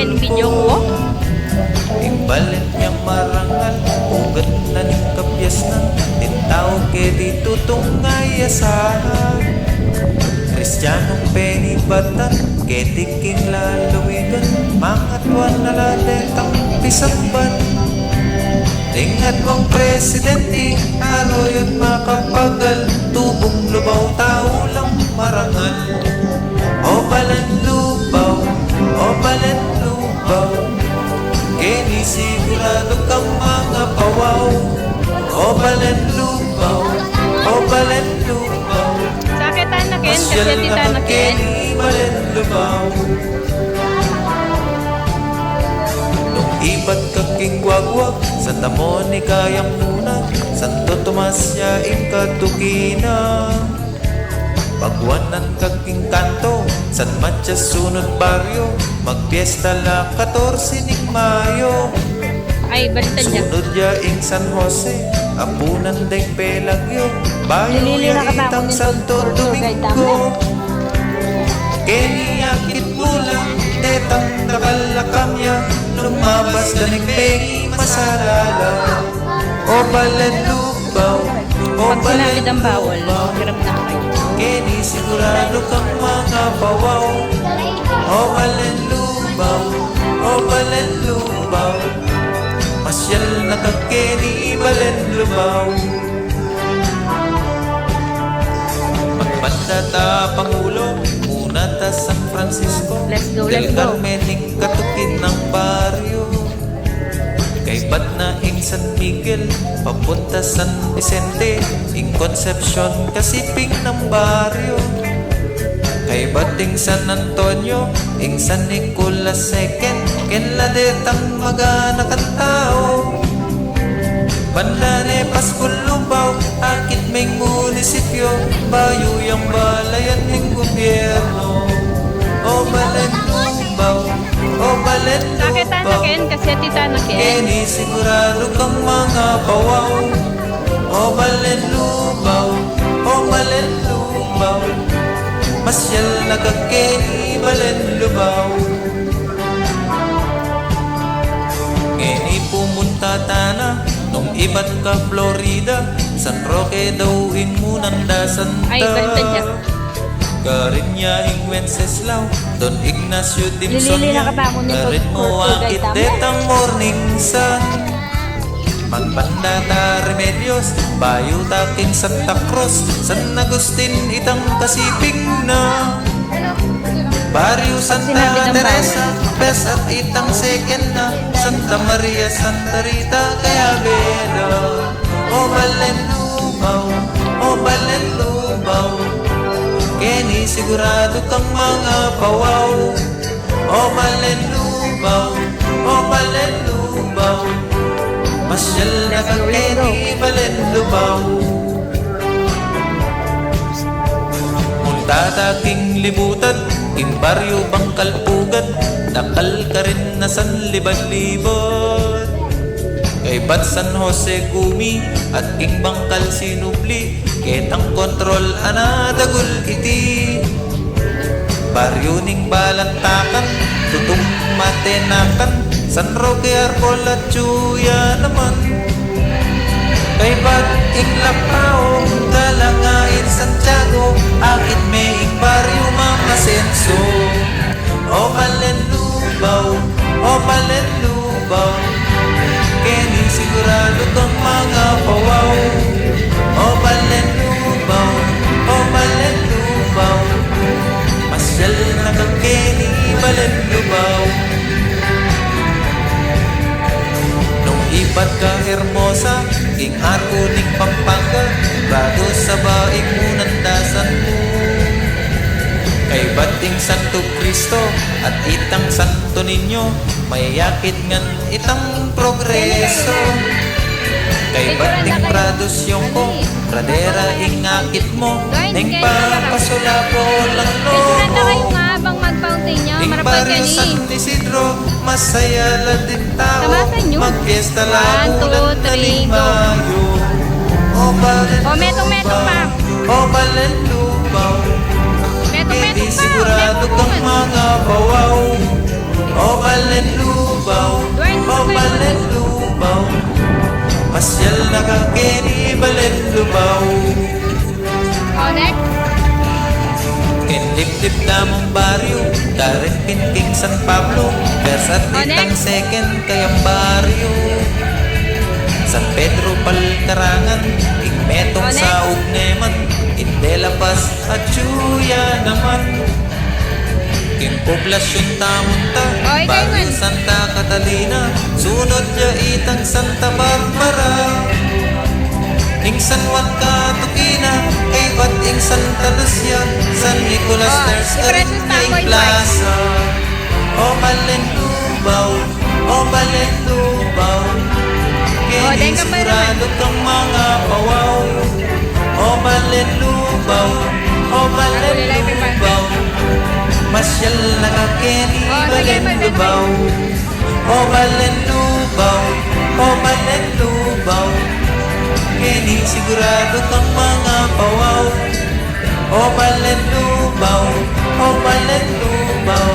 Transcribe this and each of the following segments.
main video ko. Imbalit niya marangal, ugat na ni kapyas na, tintao ke di tutong ayasahan. Kristiyanong penibatan, ketiking lalawigan, mga tuwan na ladetang pisakban. Tingat mong presidente, araw yun makapagal kasi tita na lubaw Nung ibat kaking wagwag Sa tamo ni kayang muna Santo Tomas ya ikatukina Pagwanan kaking kanto San Matias sunod baryo Magpiesta la 14 ning Mayo. Ay, baliktad niya. Sunod ya ing San Jose Apunan ding Pelagyo Bayo Nilili na ya ka ba itang kung Santo Domingo Keni akit mula Tetang nakalakam ya Lumabas na ning pengi masalala O balen lubaw O Pag sinapit ang bawal, hirap na kayo. Kini sigurado kang mga bawaw. O balen lubaw O balen Masyal na kakeni balen lubaw. Magbanda ta Pangulo Muna ta San Francisco. Let's go, Del let's go. Carmen ing katukin ng baryo. Kay ba't na ing San Miguel Papunta San Vicente Ing Concepcion Kasiping ng baryo Kay bating San Antonio Ing San Nicolas II Kenladetang magana kan tao Banda ni Paskul Lubaw Akit may munisipyo Bayo yung balayan ng gobyerno. O balen Lubaw O balen Lubaw. anakin, kasi tita anakin. Kini sigurado kang mga bawaw. O balen lubaw O balen lubaw Masyal na kakeni balen lubaw. Ngeni pumunta tana Nung ibat ka Florida? San Roque daw ing munandasan Ay, baliktad niya. Garinya ing Wenceslao Don Ignacio Dimson Nilili na ka ba ako nito? Garin mo ang itetang morning sun Magbanda ta remedios Bayo taking Santa Cruz San Agustin itang kasiping na. Barrio Santa Teresa Bes at itang second na. Santa Maria Santa Rita Kaya Bela O Balen Lubaw O Balen Lubaw Kenny sigurado kang mga pawaw. O Balen Lubaw O Balen Lubaw Masyal na kang Kenny Balen Lubaw Muntada king libutan King baryo bangkal pugad Dakal ka rin na san libad-libad Kay Bat San Jose Gumi At king bangkal sinubli Ketang kontrol anadagul iti. Baryo ning balantakan Tutung matenakan San Roque Arcol at Chuya naman. Kay ba't iklapao Dalangain Santiago Akit may ikbaryo mga senso O malenlubaw O malenlubaw Keni sigurado kang mga pawaw. O malenlubaw O malenlubaw Masyal na kang Keni malenlubaw arko ning Pampanga Prado sa baing munandasan mo Kay bating Santo Cristo At itang Santo Niño Mayayakit ngan itang progreso. Kay bating Prados yung ko Pradera ingakit mo Neng papasula po lang Medyo mag-fountain niya. Ing Marapal ka ni. San Isidro, masaya la din tao. Tamasan nyo. Magpiesta One, la two, bulan na three, ning go. Mayo. O balen O, metong-metong pa. O balen lubaw. Metong-metong Hindi pa. sigurado Metong kang mga bawaw. O balen lubaw. O balen lubaw. Masyal na kakeni balen lubaw Kinlip-lip na mong baryo Darin pinting San Pablo. Versat O, itang second kayang baryo. San Pedro Paltarangan Igmetong O, next. sa Ugneman Indela Paz at Chuya naman. King poblasyon tamunta O, ikaw Bago man. Santa Catalina. Sunod ya itang Santa Barbara. Ing San Juan Catukina Bat ing Santa Lucia San Nicolas Oh, Kay mo yung Plaza. O Malenlubaw O Malenlubaw Oh, Kaya dahil ka pa sigurado kang mga pawaw O Malenlubaw O Malenlubaw Masyal na kakeni Oh, sige, may Malenlubaw O Malenlubaw O Malenlubaw Kini sigurado kang mga pawaw O Malenlubaw O Malenlubaw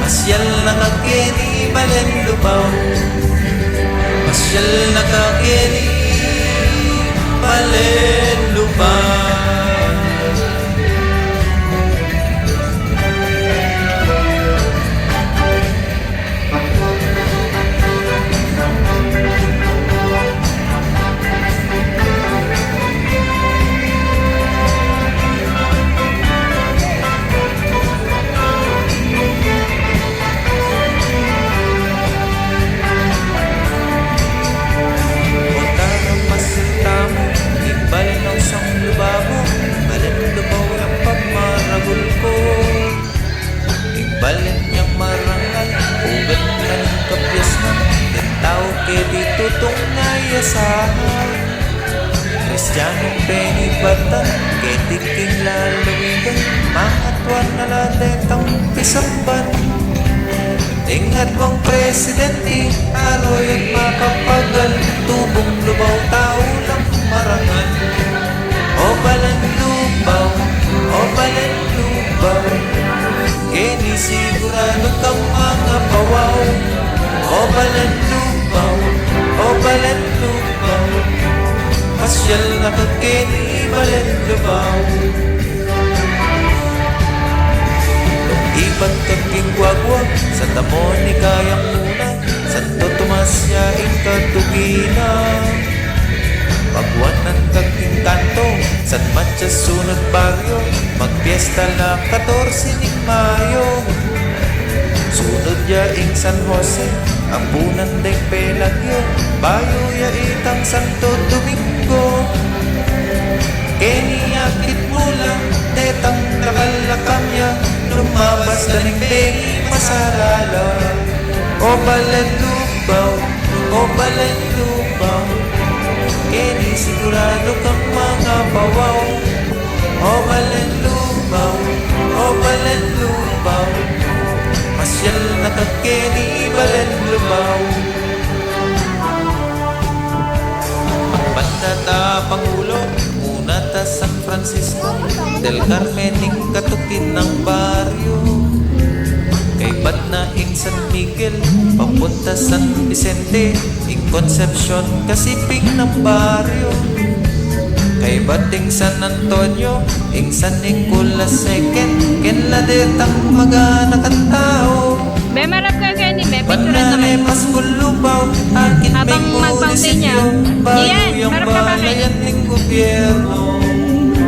Masyal na kakeni Malenlubaw Masyal na kakeni Malenlubaw Mong presidente, aroy at makapagal Tubong lubaw, tao lang marangal. O balan lubaw, o balan lubaw Kini sigurado kang mga pawaw. O balan lubaw, o balan lubaw Pasyal na kakini balan lubaw damo ni kayang muna. Santo Tomas ya ikatugina Pagwanan kaking kanto San Mancha sunod baryo. Magpiesta na 14 ni Mayo. Sunod ya ing San Jose Ambunan deng Pelagyo. Bayo ya itang Santo Domingo. Keniyakit mula Tetang nakalakamya Lumabas na ng bengi masarala O balanlubaw O balanlubaw Keni sigurado kang mga pawaw O balanlubaw O balanlubaw Masyal na kakeni balanlubaw Banda ta Pangulo Muna ta San Francisco Del Carmen katukin ng baryo Ba't na ing San Miguel Papunta San Vicente Ing Concepcion kasiping ng baryo Kay bating San Antonio Ing San Nicolas II Ken ladetang maganak ang tao Be, marap ka kayo ni Be. Picture na kayo. mas bulubaw Akin Habang may mag-fountain niya. Bago Yan, yung harap ka ba kayo? gobyerno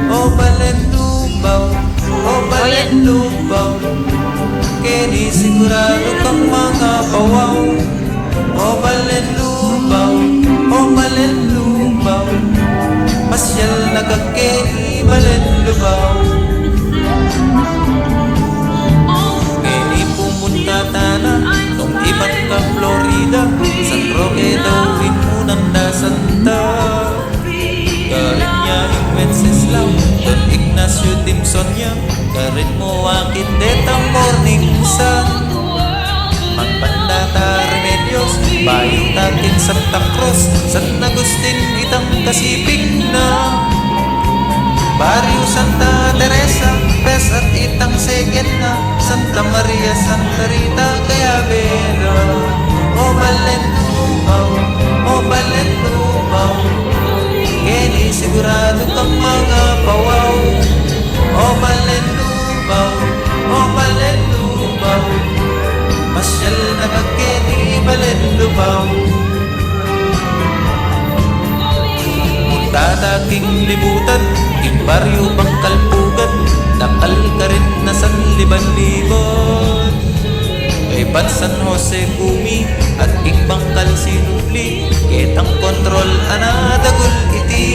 O balenlubaw O balenlubaw Kini sigurado kang mga bawaw O balenlubaw O balenlubaw Masyal na kakeni balenlubaw Kini pumunta tana Nung iban ka Florida. San Roque daw imunan na Santa. Karin niya yung Wenceslao Don Ignacio Dimson niya Karin mo akit detang morning Minsan Magpandata Remedios Bayong natin Santa Cruz San Agustin Itang kasipig na. Barrio Santa Teresa Pres at itang second na. Santa Maria Santa Rita Kaya Vera O Balen Lumaw O Balen Lumaw Kini sigurado kang mga pawaw. O Balen limaw Magtataking libutan Imbaryo pang kalpugan Nakal ka rin na san liban libon. Kay Pat San Jose Gumi At Ikbang Kalsinubli Ketang kontrol anadagul iti.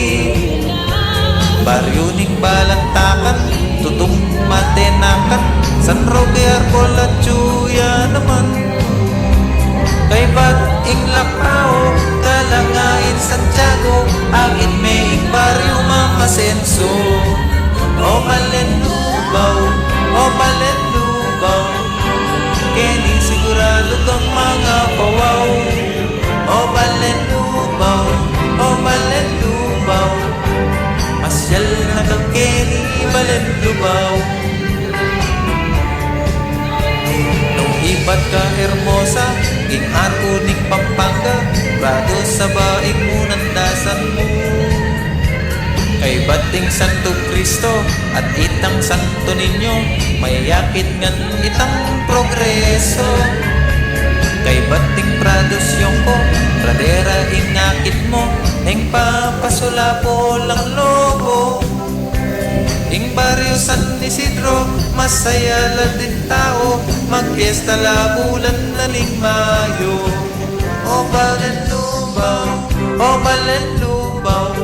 Baryo ning balantakan Tutong matenakan San Roque Arcola Chuya naman. Kay Pat ing Lapao Kalangain Santiago Angin may ing baryo mamasenso O malenlubaw O malenlubaw Kini sigurado kang mga pawaw Sa baing munandasan mo. Kay bating Santo Kristo At itang Santo Niño Mayakit ngan itang progreso. Kay bating Prados yung ko Pradera ingakit mo Ning papasula po lang lobo. Ing barrio San Isidro, masaya lang din tao Magpiesta la bulan na Mayo. O lubang, oh balan lubang